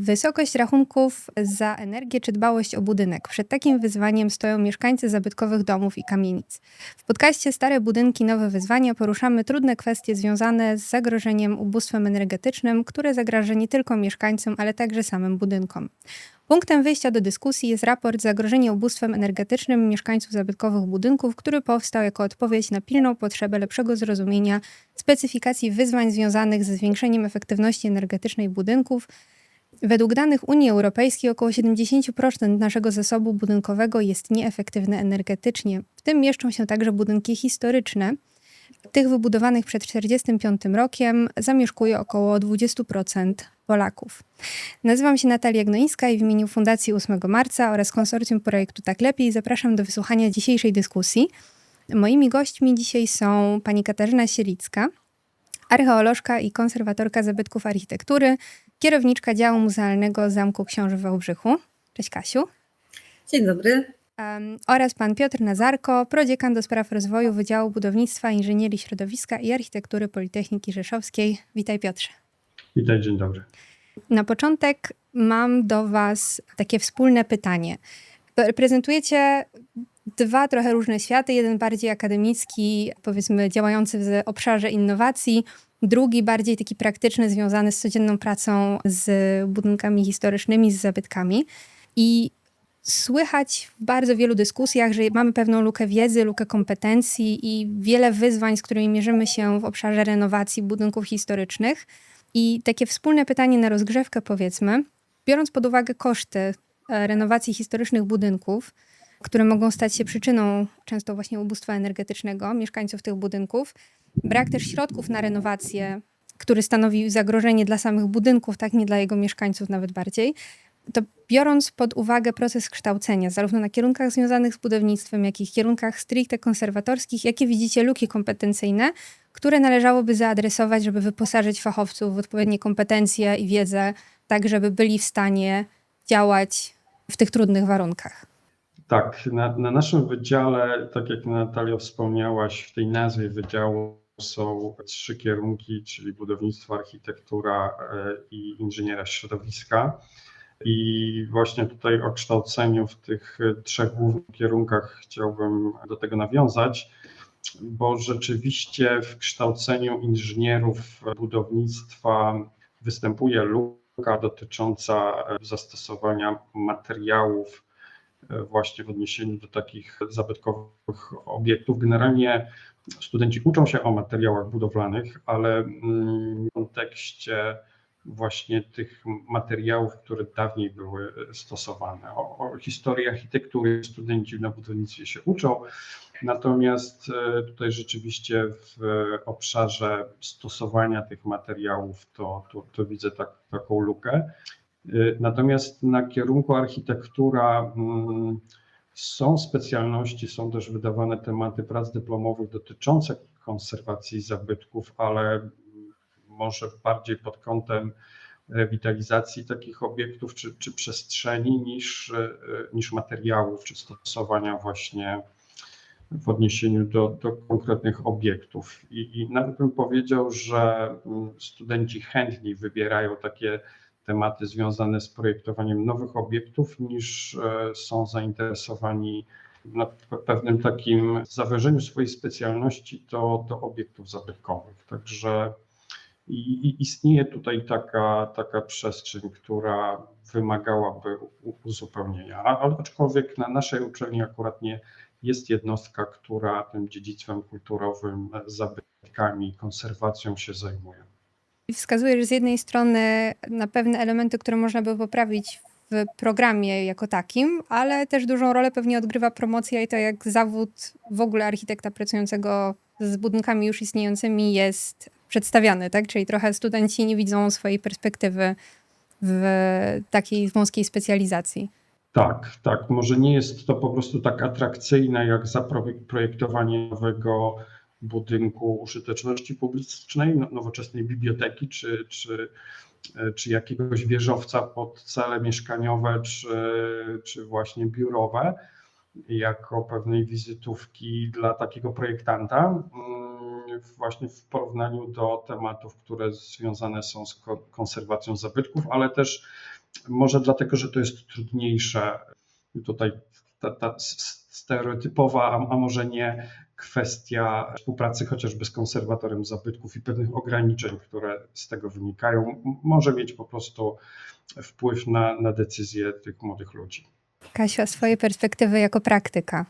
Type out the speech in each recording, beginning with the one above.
Wysokość rachunków za energię czy dbałość o budynek. Przed takim wyzwaniem stoją mieszkańcy zabytkowych domów i kamienic. W podcaście Stare Budynki Nowe Wyzwania poruszamy trudne kwestie związane z zagrożeniem ubóstwem energetycznym, które zagraża nie tylko mieszkańcom, ale także samym budynkom. Punktem wyjścia do dyskusji jest raport Zagrożenie ubóstwem energetycznym mieszkańców zabytkowych budynków, który powstał jako odpowiedź na pilną potrzebę lepszego zrozumienia specyfikacji wyzwań związanych ze zwiększeniem efektywności energetycznej budynków Według danych Unii Europejskiej około 70% naszego zasobu budynkowego jest nieefektywne energetycznie. W tym mieszczą się także budynki historyczne. Tych wybudowanych przed 1945 rokiem zamieszkuje około 20% Polaków. Nazywam się Natalia Gnońska i w imieniu Fundacji 8 Marca oraz konsorcjum projektu Tak Lepiej zapraszam do wysłuchania dzisiejszej dyskusji. Moimi gośćmi dzisiaj są pani Katarzyna Sielicka, archeolożka i konserwatorka zabytków architektury, kierowniczka działu muzealnego Zamku Książy w Wałbrzychu. Cześć Kasiu. Dzień dobry. Um, oraz pan Piotr Nazarko, prodziekan do spraw rozwoju Wydziału Budownictwa, Inżynierii Środowiska i Architektury Politechniki Rzeszowskiej. Witaj Piotrze. Witaj, dzień dobry. Na początek mam do was takie wspólne pytanie. Reprezentujecie dwa trochę różne światy. Jeden bardziej akademicki, powiedzmy działający w obszarze innowacji, drugi bardziej taki praktyczny, związany z codzienną pracą z budynkami historycznymi, z zabytkami. I słychać w bardzo wielu dyskusjach, że mamy pewną lukę wiedzy, lukę kompetencji i wiele wyzwań, z którymi mierzymy się w obszarze renowacji budynków historycznych. I takie wspólne pytanie na rozgrzewkę, powiedzmy, biorąc pod uwagę koszty e, renowacji historycznych budynków, które mogą stać się przyczyną często właśnie ubóstwa energetycznego mieszkańców tych budynków. Brak też środków na renowację, który stanowi zagrożenie dla samych budynków, tak nie dla jego mieszkańców nawet bardziej. To biorąc pod uwagę proces kształcenia, zarówno na kierunkach związanych z budownictwem, jak i kierunkach stricte konserwatorskich, jakie widzicie luki kompetencyjne, które należałoby zaadresować, żeby wyposażyć fachowców w odpowiednie kompetencje i wiedzę, tak żeby byli w stanie działać w tych trudnych warunkach? Tak, na, na, naszym wydziale, tak jak Natalia wspomniałaś, w tej nazwie wydziału są trzy kierunki, czyli budownictwo, architektura e, i inżynieria środowiska. I właśnie tutaj o kształceniu w tych trzech głównych kierunkach chciałbym do tego nawiązać, bo rzeczywiście w kształceniu inżynierów budownictwa występuje luka dotycząca zastosowania materiałów właśnie w odniesieniu do takich zabytkowych obiektów. Generalnie studenci uczą się o materiałach budowlanych, ale mm, w kontekście właśnie tych materiałów, które dawniej były stosowane. O, o, historii architektury studenci na budownictwie się uczą, natomiast e, tutaj rzeczywiście w obszarze stosowania tych materiałów to, to, to widzę tak, taką lukę. Y, natomiast na kierunku architektura mm, są specjalności, są też wydawane tematy prac dyplomowych dotyczące konserwacji zabytków, ale może bardziej pod kątem rewitalizacji takich obiektów czy, czy przestrzeni niż, y, niż materiałów, czy stosowania właśnie w odniesieniu do, do konkretnych obiektów. I, I nawet bym powiedział, że mm, studenci chętniej wybierają takie tematy związane z projektowaniem nowych obiektów, niż e, są zainteresowani na pewnym takim zawężeniu swojej specjalności do, do obiektów zabytkowych. Także i, i istnieje tutaj taka, taka przestrzeń, która wymagałaby uzupełnienia. Ale aczkolwiek na naszej uczelni akurat nie jest jednostka, która tym dziedzictwem kulturowym, zabytkami, konserwacją się zajmuje. Wskazujesz z jednej strony na pewne elementy, które można by poprawić w programie jako takim, ale też dużą rolę pewnie odgrywa promocja i to, jak zawód w ogóle architekta pracującego z budynkami już istniejącymi jest przedstawiany, tak? Czyli trochę studenci nie widzą swojej perspektywy w takiej wąskiej specjalizacji. Tak, tak. Może nie jest to po prostu tak atrakcyjne jak zaprojektowanie nowego budynku użyteczności publicznej, no, nowoczesnej biblioteki czy, czy, czy jakiegoś wieżowca pod cele mieszkaniowe czy, czy właśnie biurowe, jako pewnej wizytówki dla takiego projektanta, mm, właśnie w porównaniu do tematów, które związane są z konserwacją zabytków, ale też Może dlatego, że to jest trudniejsze. Tutaj ta, ta stereotypowa, a może nie kwestia współpracy chociażby z konserwatorem zabytków i pewnych ograniczeń, które z tego wynikają, może mieć po prostu wpływ na, na decyzje tych młodych ludzi. Kasia, swoje perspektywy jako praktyka.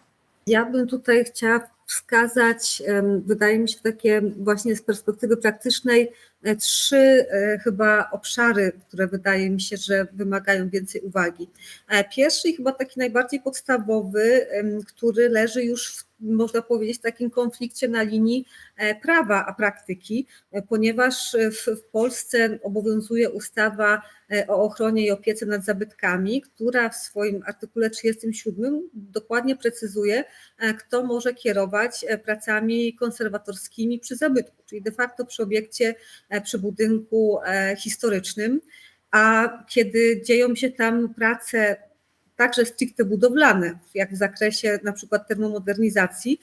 Ja bym tutaj chciała wskazać, wydaje mi się, takie właśnie z perspektywy praktycznej, trzy e, chyba obszary, które wydaje mi się, że wymagają więcej uwagi. E, pierwszy i chyba taki najbardziej podstawowy, który leży już w można powiedzieć, takim konflikcie na linii prawa a praktyki, ponieważ w Polsce obowiązuje ustawa o ochronie i opiece nad zabytkami, która w swoim artykule 37 dokładnie precyzuje, kto może kierować pracami konserwatorskimi przy zabytku, czyli de facto przy obiekcie, przy budynku historycznym. A kiedy dzieją się tam prace także stricte budowlane, jak w zakresie na przykład termomodernizacji,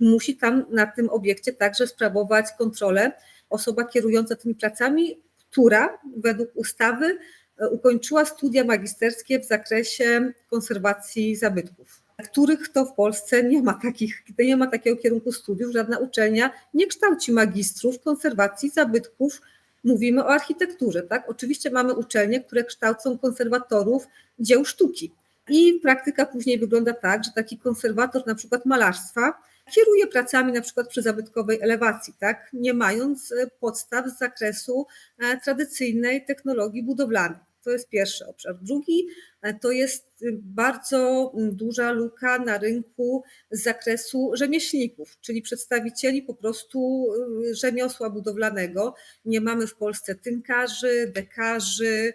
musi tam na tym obiekcie także sprawować kontrolę osoba kierująca tymi pracami, która według ustawy e, ukończyła studia magisterskie w zakresie konserwacji zabytków, których to w Polsce nie ma takich, nie ma takiego kierunku studiów, żadna uczelnia nie kształci magistrów konserwacji zabytków. Mówimy o architekturze, tak? Oczywiście mamy uczelnie, które kształcą konserwatorów dzieł sztuki, i praktyka później wygląda tak, że taki konserwator na przykład malarstwa kieruje pracami na przykład przy zabytkowej elewacji, tak, nie mając e, podstaw z zakresu e, tradycyjnej technologii budowlanej. To jest pierwszy obszar. Drugi e, to jest bardzo duża luka na rynku z zakresu rzemieślników, czyli przedstawicieli po prostu rzemiosła budowlanego. Nie mamy w Polsce tynkarzy, dekarzy,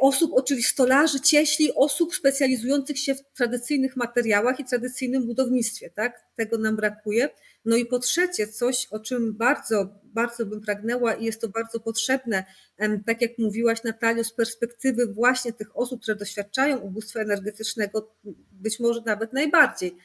osób, oczywiście stolarzy, cieśli, osób specjalizujących się w tradycyjnych materiałach i tradycyjnym budownictwie, tak? Tego nam brakuje. No i po trzecie, coś, o czym bardzo, bardzo bym pragnęła i jest to bardzo potrzebne, tak jak mówiłaś Natalio, z perspektywy właśnie tych osób, które doświadczają ubóstwa energetycznego, być może nawet najbardziej,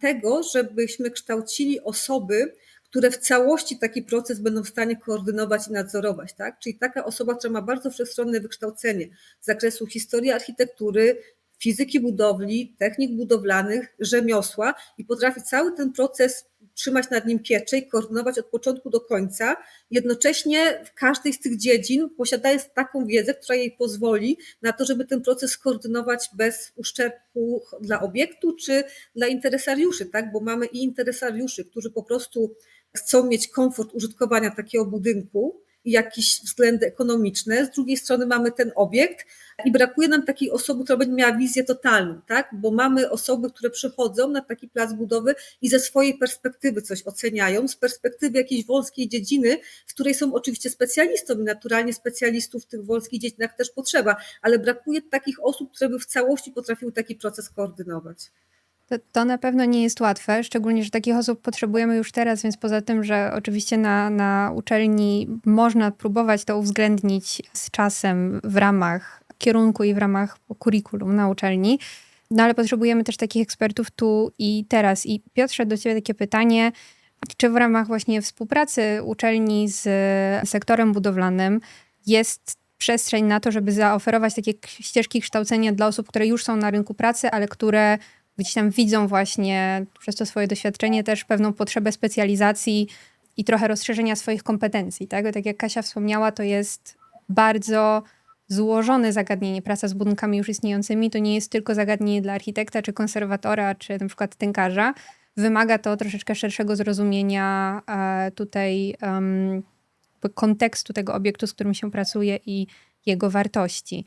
tego, żebyśmy kształcili osoby, które w całości taki proces będą w stanie koordynować i nadzorować. Tak? Czyli taka osoba, która ma bardzo wszechstronne wykształcenie z zakresu historii architektury, fizyki budowli, technik budowlanych, rzemiosła i potrafi cały ten proces trzymać nad nim pieczę i koordynować od początku do końca, jednocześnie w każdej z tych dziedzin posiadając taką wiedzę, która jej pozwoli na to, żeby ten proces skoordynować bez uszczerbku dla obiektu czy dla interesariuszy, tak? bo mamy i interesariuszy, którzy po prostu chcą mieć komfort użytkowania takiego budynku i jakieś względy ekonomiczne. Z drugiej strony mamy ten obiekt i brakuje nam takiej osoby, która będzie miała wizję totalną, tak? Bo mamy osoby, które przychodzą na taki plac budowy i ze swojej perspektywy coś oceniają, z perspektywy jakiejś wąskiej dziedziny, w której są oczywiście specjalistą i naturalnie specjalistów w tych wąskich dziedzinach też potrzeba, ale brakuje takich osób, które by w całości potrafiły taki proces koordynować. To, to, na pewno nie jest łatwe, szczególnie, że takich osób potrzebujemy już teraz, więc poza tym, że oczywiście na, na uczelni można próbować to uwzględnić z czasem w ramach kierunku i w ramach kurikulum na uczelni, no ale potrzebujemy też takich ekspertów tu i teraz. I Piotrze, do ciebie takie pytanie, czy w ramach właśnie współpracy uczelni z sektorem budowlanym jest przestrzeń na to, żeby zaoferować takie ścieżki kształcenia dla osób, które już są na rynku pracy, ale które gdzieś tam widzą właśnie przez to swoje doświadczenie też pewną potrzebę specjalizacji i trochę rozszerzenia swoich kompetencji. Tak, tak jak Kasia wspomniała, to jest bardzo złożone zagadnienie. Praca z budynkami już istniejącymi to nie jest tylko zagadnienie dla architekta, czy konserwatora, czy na przykład tynkarza. Wymaga to troszeczkę szerszego zrozumienia e, tutaj kontekstu tego obiektu, z którym się pracuje i jego wartości.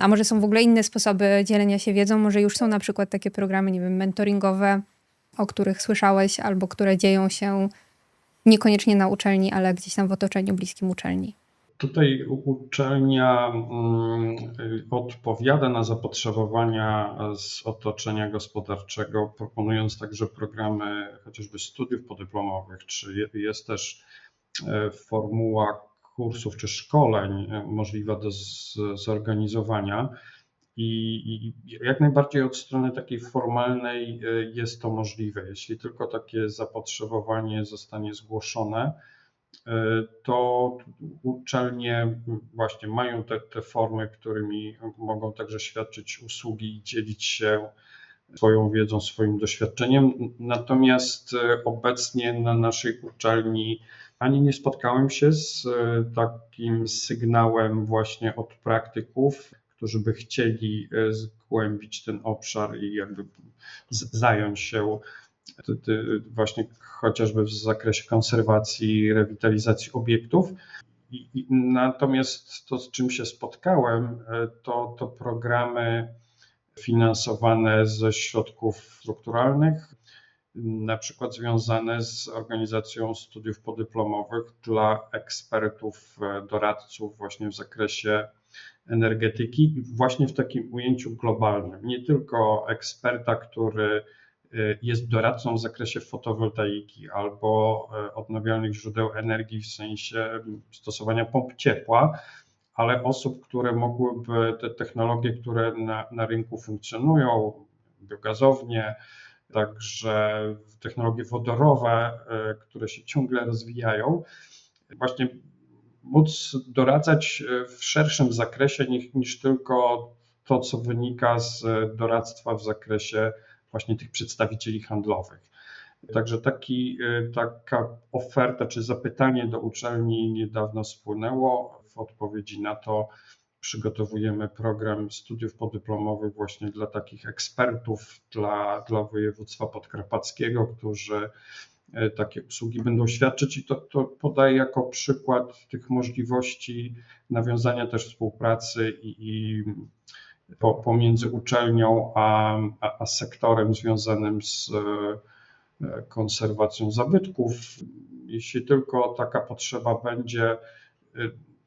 A może są w ogóle inne sposoby dzielenia się wiedzą? Może już są na przykład takie programy, nie wiem, mentoringowe, o których słyszałeś, albo które dzieją się niekoniecznie na uczelni, ale gdzieś tam w otoczeniu bliskim uczelni. Tutaj uczelnia mm, odpowiada na zapotrzebowania z otoczenia gospodarczego, proponując także programy chociażby studiów podyplomowych, czy jest też e, formuła kursów czy szkoleń e, możliwa do zorganizowania. I, jak najbardziej od strony takiej formalnej e, jest to możliwe. Jeśli tylko takie zapotrzebowanie zostanie zgłoszone, to uczelnie właśnie mają te, te formy, którymi mogą także świadczyć usługi i dzielić się swoją wiedzą, swoim doświadczeniem. Natomiast obecnie na naszej uczelni ani nie spotkałem się z takim sygnałem właśnie od praktyków, którzy by chcieli zgłębić ten obszar i jakby zająć się właśnie chociażby w zakresie konserwacji, rewitalizacji obiektów. Natomiast to, z czym się spotkałem, to, to programy finansowane ze środków strukturalnych, na przykład związane z organizacją studiów podyplomowych dla ekspertów, doradców właśnie w zakresie energetyki, właśnie w takim ujęciu globalnym. Nie tylko eksperta, który jest doradcą w zakresie fotowoltaiki albo odnawialnych źródeł energii w sensie stosowania pomp ciepła, ale osób, które mogłyby te technologie, które na, na rynku funkcjonują, biogazownie, także technologie wodorowe, które się ciągle rozwijają, właśnie móc doradzać w szerszym zakresie niż, tylko to, co wynika z doradztwa w zakresie właśnie tych przedstawicieli handlowych. Także taki, taka oferta czy zapytanie do uczelni niedawno spłynęło. W odpowiedzi na to przygotowujemy program studiów podyplomowych właśnie dla takich ekspertów, dla, dla województwa podkarpackiego, którzy takie usługi będą świadczyć i to, to podaję jako przykład tych możliwości nawiązania też współpracy i, i po, pomiędzy uczelnią a, a, a sektorem związanym z konserwacją zabytków. Jeśli tylko taka potrzeba będzie,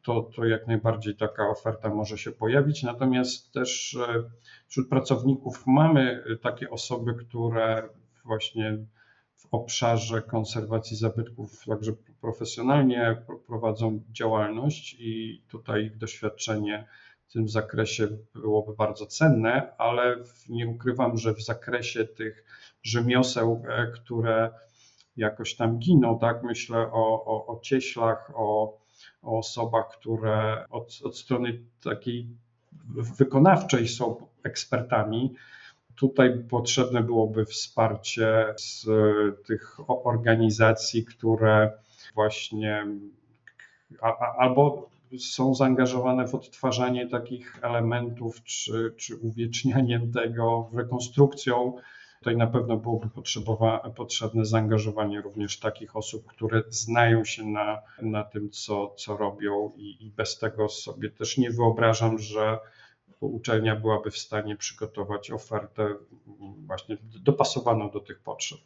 to, to jak najbardziej taka oferta może się pojawić. Natomiast też wśród pracowników mamy takie osoby, które właśnie w obszarze konserwacji zabytków także profesjonalnie prowadzą działalność i tutaj ich doświadczenie w tym zakresie byłoby bardzo cenne, ale nie ukrywam, że w zakresie tych rzemioseł, które jakoś tam giną, tak, myślę o, o, o cieślach, o, o osobach, które od, od strony takiej wykonawczej są ekspertami, Tutaj potrzebne byłoby wsparcie z tych organizacji, które właśnie albo są zaangażowane w odtwarzanie takich elementów, czy, czy uwiecznianiem tego, rekonstrukcją. Tutaj na pewno byłoby potrzebne zaangażowanie również takich osób, które znają się na, na tym, co, co robią, i, i bez tego sobie też nie wyobrażam, że uczelnia byłaby w stanie przygotować ofertę właśnie dopasowaną do tych potrzeb.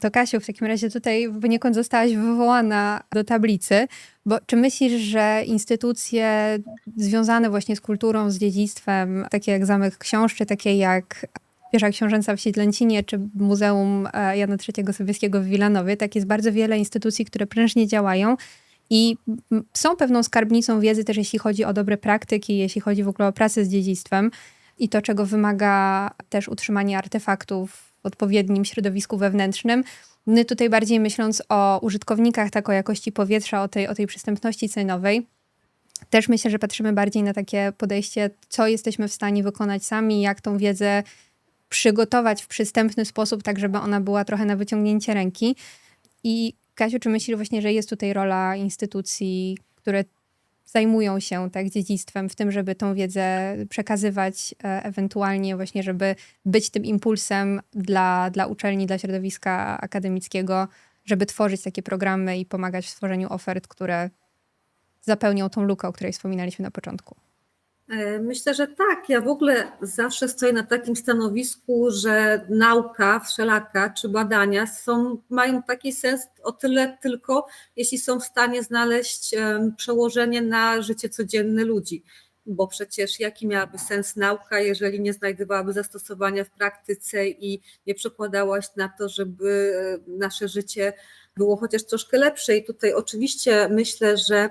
To Kasiu, w takim razie tutaj poniekąd zostałaś wywołana do tablicy, bo czy myślisz, że instytucje związane właśnie z kulturą, z dziedzictwem, takie jak Zamek Książczy, takie jak Wieża Książęca w Siedlęcinie czy Muzeum Jana III Sobieskiego w Wilanowie, tak jest bardzo wiele instytucji, które prężnie działają i są pewną skarbnicą wiedzy też jeśli chodzi o dobre praktyki, jeśli chodzi w ogóle o pracę z dziedzictwem i to, czego wymaga też utrzymanie artefaktów w odpowiednim środowisku wewnętrznym. My tutaj bardziej myśląc o użytkownikach, tak o jakości powietrza, o tej, o tej przystępności cenowej, też myślę, że patrzymy bardziej na takie podejście, co jesteśmy w stanie wykonać sami, jak tą wiedzę przygotować w przystępny sposób, tak żeby ona była trochę na wyciągnięcie ręki. I Kasiu, czy myślisz właśnie, że jest tutaj rola instytucji, które zajmują się tak dziedzictwem w tym, żeby tą wiedzę przekazywać, ewentualnie właśnie, żeby być tym impulsem dla, dla uczelni, dla środowiska akademickiego, żeby tworzyć takie programy i pomagać w stworzeniu ofert, które zapełnią tą lukę, o której wspominaliśmy na początku. Myślę, że tak. Ja w ogóle zawsze stoję na takim stanowisku, że nauka wszelaka czy badania są, mają taki sens o tyle tylko, jeśli są w stanie znaleźć przełożenie na życie codzienne ludzi. Bo przecież jaki miałaby sens nauka, jeżeli nie znajdowałaby zastosowania w praktyce i nie przekładałaś na to, żeby nasze życie było chociaż troszkę lepsze. I tutaj oczywiście myślę, że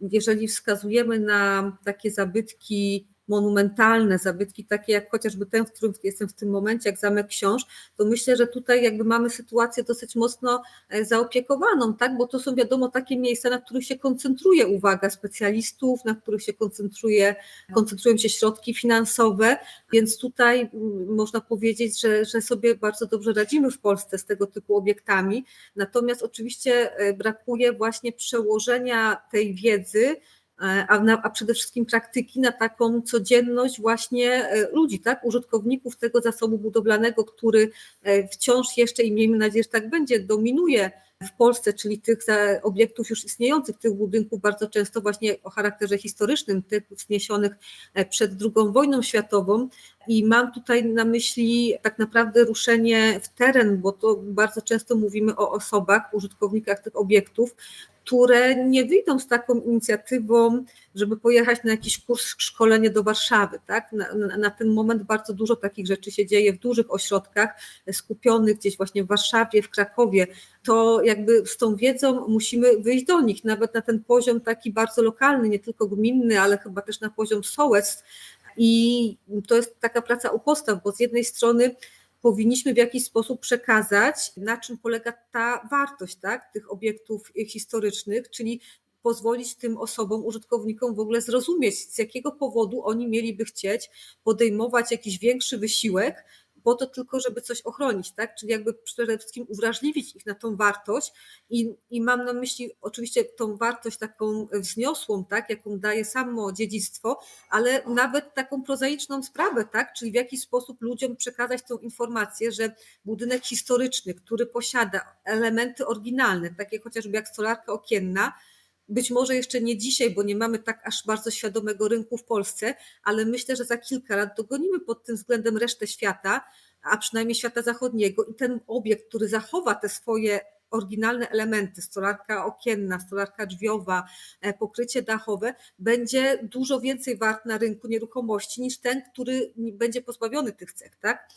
jeżeli wskazujemy na takie zabytki monumentalne zabytki, takie jak chociażby ten, w którym jestem w tym momencie, jak Zamek Książ, to myślę, że tutaj jakby mamy sytuację dosyć mocno e, zaopiekowaną, tak? bo to są wiadomo takie miejsca, na których się koncentruje uwaga specjalistów, na których się koncentruje, koncentrują się środki finansowe, więc tutaj mm, można powiedzieć, że, że sobie bardzo dobrze radzimy w Polsce z tego typu obiektami, natomiast oczywiście e, brakuje właśnie przełożenia tej wiedzy, a, na, a przede wszystkim praktyki na taką codzienność właśnie e, ludzi, tak, użytkowników tego zasobu budowlanego, który e, wciąż jeszcze i miejmy nadzieję, że tak będzie, dominuje w Polsce, czyli tych obiektów już istniejących, tych budynków bardzo często właśnie o charakterze historycznym, tych wzniesionych przed II wojną światową. I mam tutaj na myśli tak naprawdę ruszenie w teren, bo to bardzo często mówimy o osobach, użytkownikach tych obiektów, które nie wyjdą z taką inicjatywą, żeby pojechać na jakiś kurs, szkolenie do Warszawy. Tak? Na, na, na, ten moment bardzo dużo takich rzeczy się dzieje w dużych ośrodkach skupionych gdzieś właśnie w Warszawie, w Krakowie. To jakby z tą wiedzą musimy wyjść do nich, nawet na ten poziom taki bardzo lokalny, nie tylko gminny, ale chyba też na poziom sołectw. I to jest taka praca u postaw, bo z jednej strony powinniśmy w jakiś sposób przekazać, na czym polega ta wartość tak, tych obiektów historycznych, czyli pozwolić tym osobom, użytkownikom w ogóle zrozumieć, z jakiego powodu oni mieliby chcieć podejmować jakiś większy wysiłek, po to tylko, żeby coś ochronić, tak? Czyli jakby przede wszystkim uwrażliwić ich na tą wartość i, i mam na myśli oczywiście tą wartość taką wzniosłą, tak? Jaką daje samo dziedzictwo, ale nawet taką prozaiczną sprawę, tak? Czyli w jaki sposób ludziom przekazać tą informację, że budynek historyczny, który posiada elementy oryginalne, takie chociażby jak stolarka okienna, być może jeszcze nie dzisiaj, bo nie mamy tak aż bardzo świadomego rynku w Polsce, ale myślę, że za kilka lat dogonimy pod tym względem resztę świata, a przynajmniej świata zachodniego i ten obiekt, który zachowa te swoje oryginalne elementy, stolarka okienna, stolarka drzwiowa, e, pokrycie dachowe, będzie dużo więcej wart na rynku nieruchomości niż ten, który będzie pozbawiony tych cech. Tak?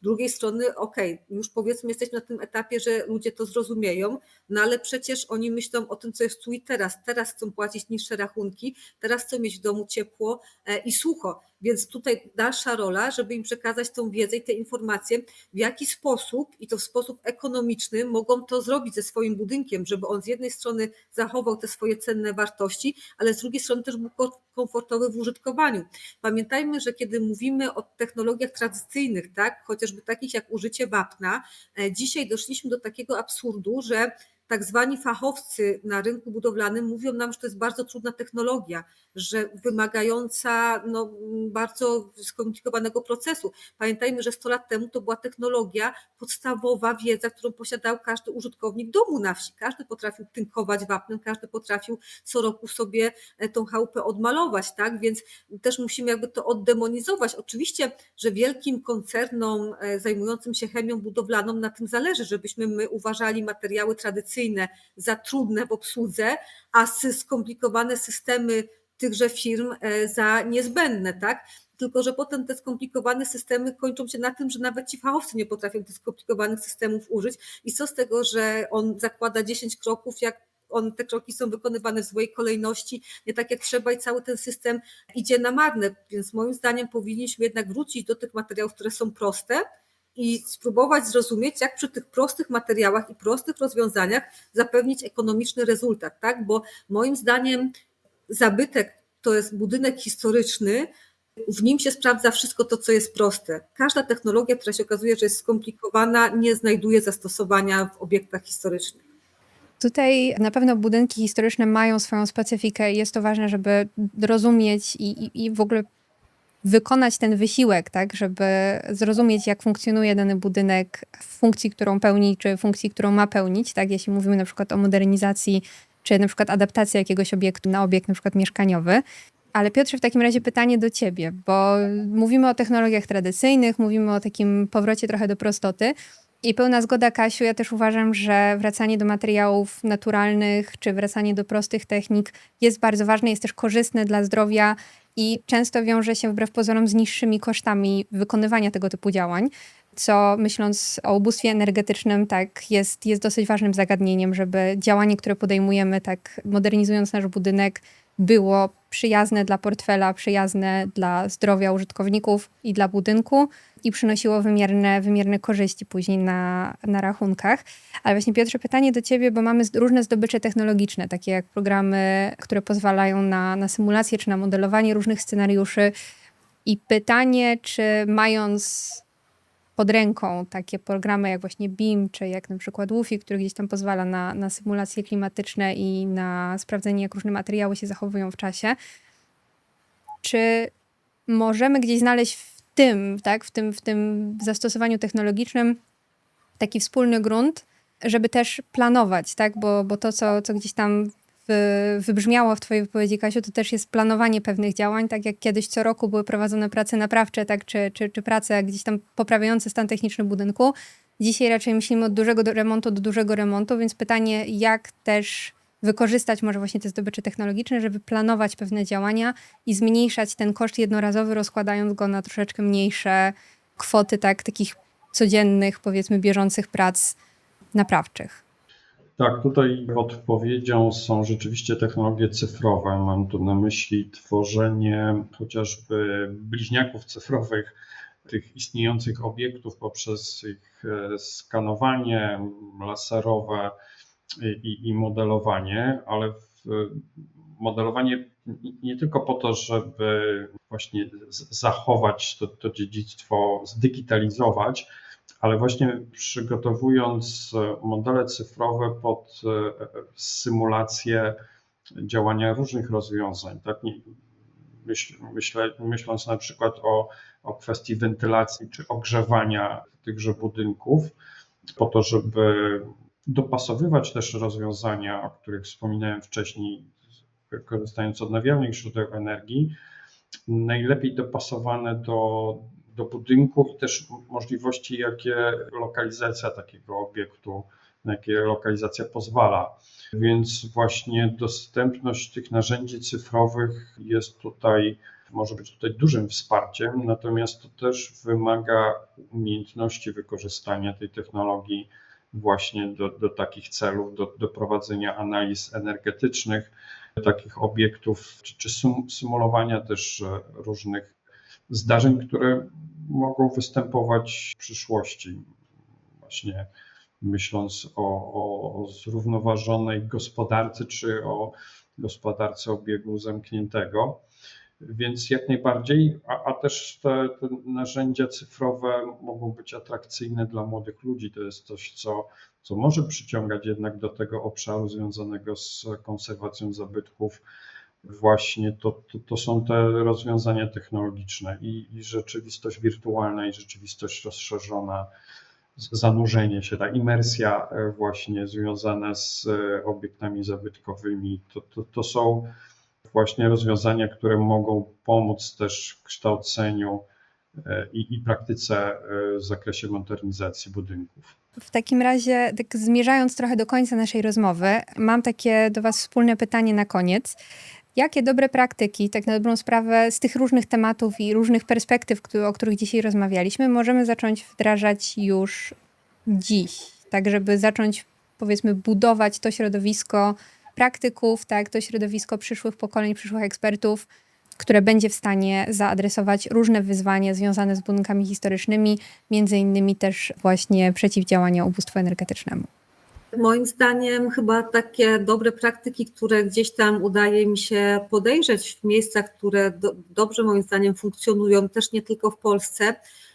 Z drugiej strony, okej, okay, już powiedzmy, jesteśmy na tym etapie, że ludzie to zrozumieją, no ale przecież oni myślą o tym, co jest tu i teraz. Teraz chcą płacić niższe rachunki, teraz chcą mieć w domu ciepło e, i sucho. Więc tutaj dalsza rola, żeby im przekazać tą wiedzę i te informacje, w jaki sposób i to w sposób ekonomiczny mogą to zrobić ze swoim budynkiem, żeby on z jednej strony zachował te swoje cenne wartości, ale z drugiej strony też był komfortowy w użytkowaniu. Pamiętajmy, że kiedy mówimy o technologiach tradycyjnych, tak, chociażby takich jak użycie wapna, e, dzisiaj doszliśmy do takiego absurdu, że tak zwani fachowcy na rynku budowlanym mówią nam, że to jest bardzo trudna technologia, że wymagająca no, bardzo skomplikowanego procesu. Pamiętajmy, że 100 lat temu to była technologia, podstawowa wiedza, którą posiadał każdy użytkownik domu na wsi. Każdy potrafił tynkować wapnem, każdy potrafił co roku sobie e, tą chałupę odmalować, tak? Więc też musimy jakby to oddemonizować. Oczywiście, że wielkim koncernom e, zajmującym się chemią budowlaną na tym zależy, żebyśmy my uważali materiały tradycyjne za trudne w obsłudze, a skomplikowane systemy tychże firm e, za niezbędne, tak? Tylko, że potem te skomplikowane systemy kończą się na tym, że nawet ci fachowcy nie potrafią tych skomplikowanych systemów użyć. I co z tego, że on zakłada 10 kroków, jak on, te kroki są wykonywane w złej kolejności, nie tak jak trzeba i cały ten system idzie na marne. Więc moim zdaniem powinniśmy jednak wrócić do tych materiałów, które są proste, i spróbować zrozumieć, jak przy tych prostych materiałach i prostych rozwiązaniach zapewnić ekonomiczny rezultat, tak? Bo moim zdaniem zabytek to jest budynek historyczny, w nim się sprawdza wszystko to, co jest proste. Każda technologia, która się okazuje, że jest skomplikowana, nie znajduje zastosowania w obiektach historycznych. Tutaj na pewno budynki historyczne mają swoją specyfikę i jest to ważne, żeby rozumieć i, i, i w ogóle wykonać ten wysiłek, tak, żeby zrozumieć, jak funkcjonuje dany budynek w funkcji, którą pełni, czy funkcji, którą ma pełnić, tak, jeśli mówimy na przykład o modernizacji czy na przykład adaptacja jakiegoś obiektu na obiekt na przykład mieszkaniowy. Ale Piotrze, w takim razie pytanie do ciebie, bo mówimy o technologiach tradycyjnych, mówimy o takim powrocie trochę do prostoty. I pełna zgoda, Kasiu. Ja też uważam, że wracanie do materiałów naturalnych czy wracanie do prostych technik jest bardzo ważne, jest też korzystne dla zdrowia i często wiąże się wbrew pozorom z niższymi kosztami wykonywania tego typu działań co myśląc o ubóstwie energetycznym, tak jest, jest dosyć ważnym zagadnieniem, żeby działanie, które podejmujemy, tak modernizując nasz budynek, było przyjazne dla portfela, przyjazne dla zdrowia użytkowników i dla budynku i przynosiło wymierne, wymierne korzyści później na, na rachunkach. Ale właśnie Piotrze, pytanie do ciebie, bo mamy różne zdobycze technologiczne, takie jak programy, które pozwalają na, na symulację czy na modelowanie różnych scenariuszy. I pytanie, czy mając pod ręką takie programy jak właśnie BIM, czy jak na przykład WUFI, który gdzieś tam pozwala na, na symulacje klimatyczne i na sprawdzenie, jak różne materiały się zachowują w czasie, czy możemy gdzieś znaleźć w tym, tak, w tym, w tym zastosowaniu technologicznym taki wspólny grunt, żeby też planować, tak, bo, bo to, co, co gdzieś tam wybrzmiało w twojej wypowiedzi, Kasiu, to też jest planowanie pewnych działań, tak jak kiedyś co roku były prowadzone prace naprawcze, tak, czy, czy, czy prace gdzieś tam poprawiające stan techniczny budynku. Dzisiaj raczej myślimy od dużego do remontu do dużego remontu, więc pytanie, jak też wykorzystać może właśnie te zdobycze technologiczne, żeby planować pewne działania i zmniejszać ten koszt jednorazowy, rozkładając go na troszeczkę mniejsze kwoty, tak, takich codziennych, powiedzmy, bieżących prac naprawczych. Tak, tutaj odpowiedzią są rzeczywiście technologie cyfrowe. Mam tu na myśli tworzenie chociażby bliźniaków cyfrowych tych istniejących obiektów poprzez ich e, skanowanie laserowe i, i modelowanie, ale w, modelowanie nie tylko po to, żeby właśnie zachować to, to dziedzictwo, zdigitalizować, ale właśnie przygotowując e, modele cyfrowe pod e, symulację działania różnych rozwiązań. Tak? Myślę, myśląc na przykład o, o kwestii wentylacji czy ogrzewania tychże budynków, po to, żeby dopasowywać też rozwiązania, o których wspominałem wcześniej, korzystając z odnawialnych źródeł energii, najlepiej dopasowane do, do budynku i też możliwości, jakie lokalizacja takiego obiektu, na jakie lokalizacja pozwala. Więc właśnie dostępność tych narzędzi cyfrowych jest tutaj, może być tutaj dużym wsparciem, natomiast to też wymaga umiejętności wykorzystania tej technologii właśnie do, do takich celów, do, do prowadzenia analiz energetycznych takich obiektów, czy, czy sym- symulowania też e, różnych zdarzeń, które mogą występować w przyszłości. Właśnie myśląc o, o, zrównoważonej gospodarce, czy o gospodarce obiegu zamkniętego. Więc jak najbardziej, a, a też te, te narzędzia cyfrowe mogą być atrakcyjne dla młodych ludzi. To jest coś, co, co może przyciągać jednak do tego obszaru związanego z konserwacją zabytków. Właśnie to, to, to są te rozwiązania technologiczne i, i rzeczywistość wirtualna, i rzeczywistość rozszerzona, zanurzenie się, ta imersja e, właśnie związana z e, obiektami zabytkowymi. To, to, to są właśnie rozwiązania, które mogą pomóc też w kształceniu e, i, i praktyce w zakresie modernizacji budynków. W takim razie, tak zmierzając trochę do końca naszej rozmowy, mam takie do Was wspólne pytanie na koniec. Jakie dobre praktyki, tak na dobrą sprawę, z tych różnych tematów i różnych perspektyw, o których dzisiaj rozmawialiśmy, możemy zacząć wdrażać już dziś, tak żeby zacząć, powiedzmy, budować to środowisko praktyków, tak, to środowisko przyszłych pokoleń, przyszłych ekspertów, które będzie w stanie zaadresować różne wyzwania związane z budynkami historycznymi, między innymi też właśnie przeciwdziałania ubóstwu energetycznemu. Moim zdaniem chyba takie dobre praktyki, które gdzieś tam udaje mi się podejrzeć w miejscach, które do, dobrze moim zdaniem funkcjonują, też nie tylko w Polsce,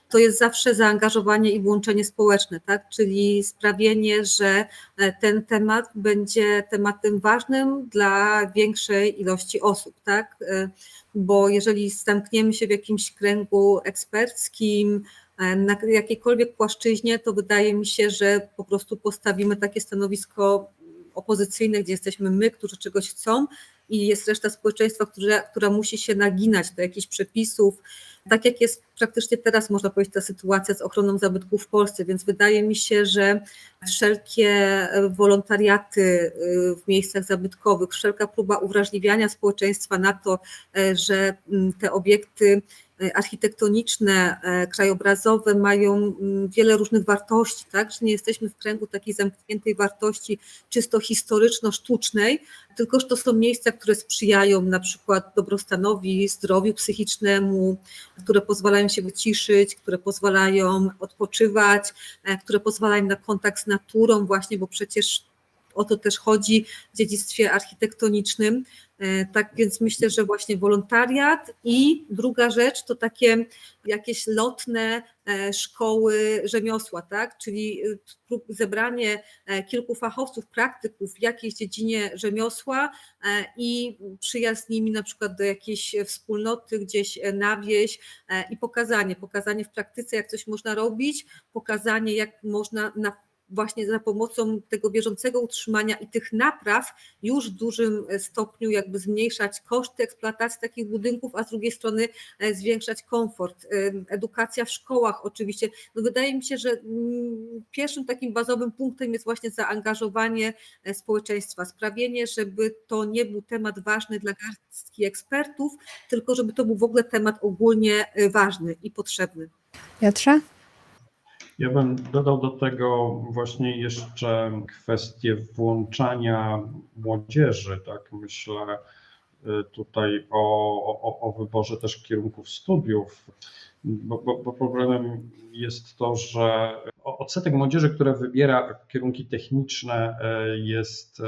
to jest zawsze zaangażowanie i włączenie społeczne, tak? czyli sprawienie, że e, ten temat będzie tematem ważnym dla większej ilości osób. Tak? E, Bo jeżeli zamkniemy się w jakimś kręgu eksperckim, na jakiejkolwiek płaszczyźnie, to wydaje mi się, że po prostu postawimy takie stanowisko opozycyjne, gdzie jesteśmy my, którzy czegoś chcą i jest reszta społeczeństwa, która, która musi się naginać do jakichś przepisów. Tak jak jest praktycznie teraz, można powiedzieć, ta sytuacja z ochroną zabytków w Polsce, więc wydaje mi się, że wszelkie wolontariaty y, w miejscach zabytkowych, wszelka próba uwrażliwiania społeczeństwa na to, e, że mm, te obiekty e, architektoniczne, e, krajobrazowe mają mm, wiele różnych wartości, tak? Że nie jesteśmy w kręgu takiej zamkniętej wartości czysto historyczno-sztucznej, tylko że to są miejsca, które sprzyjają na przykład dobrostanowi, zdrowiu psychicznemu, które pozwalają się wyciszyć, które pozwalają odpoczywać, e, które pozwalają na kontakt z naturą właśnie, bo przecież o to też chodzi w dziedzictwie architektonicznym. E, Tak więc myślę, że właśnie wolontariat i druga rzecz to takie jakieś lotne e, szkoły rzemiosła, tak? czyli e, zebranie kilku fachowców, praktyków w jakiejś dziedzinie rzemiosła i przyjazd z nimi na przykład do jakiejś wspólnoty gdzieś na wieś i pokazanie, pokazanie w praktyce, jak coś można robić, pokazanie, jak można na właśnie za pomocą tego bieżącego utrzymania i tych napraw już w dużym e, stopniu jakby zmniejszać koszty eksploatacji takich budynków, a z drugiej strony e, zwiększać komfort. E, Edukacja w szkołach oczywiście. No wydaje mi się, że mm, pierwszym takim bazowym punktem jest właśnie zaangażowanie społeczeństwa, sprawienie, żeby to nie był temat ważny dla garstki ekspertów, tylko żeby to był w ogóle temat ogólnie ważny i potrzebny. Piotrze? Ja bym dodał do tego właśnie jeszcze kwestię włączania młodzieży, tak? Myślę y, tutaj o, o, o wyborze też kierunków studiów, bo, bo, bo problemem jest to, że odsetek młodzieży, która wybiera kierunki techniczne y, jest y,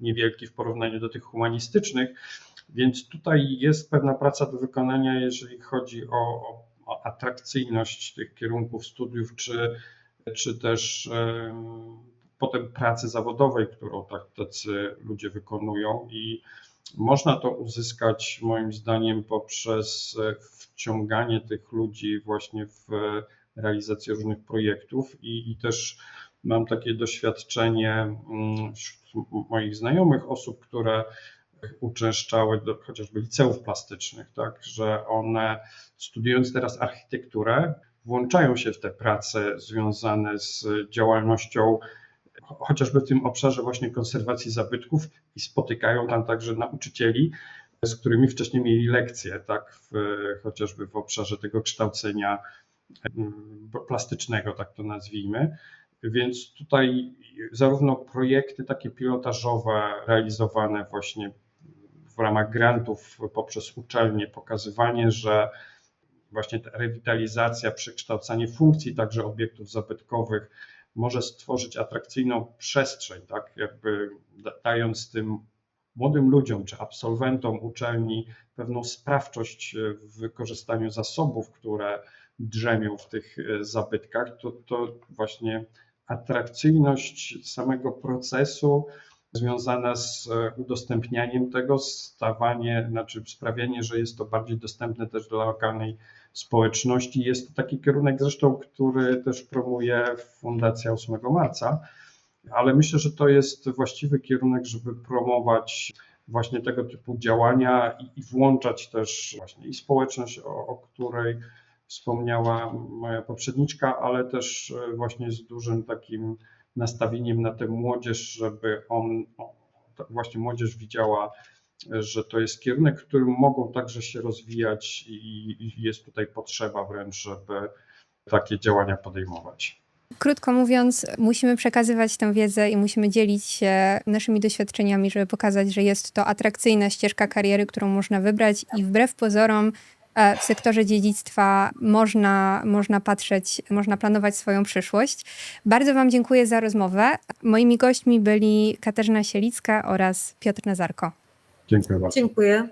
niewielki w porównaniu do tych humanistycznych, więc tutaj jest pewna praca do wykonania, jeżeli chodzi o, o o atrakcyjność tych kierunków studiów, czy, czy też em, potem pracy zawodowej, którą tak, tacy ludzie wykonują. I można to uzyskać, moim zdaniem, poprzez e, wciąganie tych ludzi właśnie w realizację różnych projektów. I, i też mam takie doświadczenie mm, wśród moich znajomych, osób, które uczęszczały do chociażby liceów plastycznych, tak, że one studiując teraz architekturę, włączają się w te prace związane z działalnością, cho- chociażby w tym obszarze właśnie konserwacji zabytków i spotykają tam także nauczycieli, z którymi wcześniej mieli lekcje, tak, w, chociażby w obszarze tego kształcenia mm, plastycznego, tak to nazwijmy. Więc tutaj zarówno projekty takie pilotażowe realizowane właśnie w ramach grantów poprzez uczelnie, pokazywanie, że właśnie ta rewitalizacja, przekształcanie funkcji także obiektów zabytkowych może stworzyć atrakcyjną przestrzeń, tak? Jakby da- dając tym młodym ludziom czy absolwentom uczelni pewną sprawczość w wykorzystaniu zasobów, które drzemią w tych e, zabytkach, to, to właśnie atrakcyjność samego procesu związana z e, udostępnianiem tego, stawanie, znaczy sprawianie, że jest to bardziej dostępne też dla lokalnej społeczności. Jest to taki kierunek zresztą, który też promuje Fundacja 8 marca, ale myślę, że to jest właściwy kierunek, żeby promować właśnie tego typu działania i, i włączać też właśnie i społeczność, o, o której wspomniała moja poprzedniczka, ale też e, właśnie z dużym takim nastawieniem na tę młodzież, żeby on, właśnie młodzież widziała, że to jest kierunek, w którym mogą także się rozwijać i, i jest tutaj potrzeba wręcz, żeby takie działania podejmować. Krótko mówiąc, musimy przekazywać tę wiedzę i musimy dzielić się naszymi doświadczeniami, żeby pokazać, że jest to atrakcyjna ścieżka kariery, którą można wybrać i wbrew pozorom w sektorze dziedzictwa można, można patrzeć, można planować swoją przyszłość. Bardzo Wam dziękuję za rozmowę. Moimi gośćmi byli Katarzyna Sielicka oraz Piotr Nazarko. Dziękuję bardzo. Dziękuję.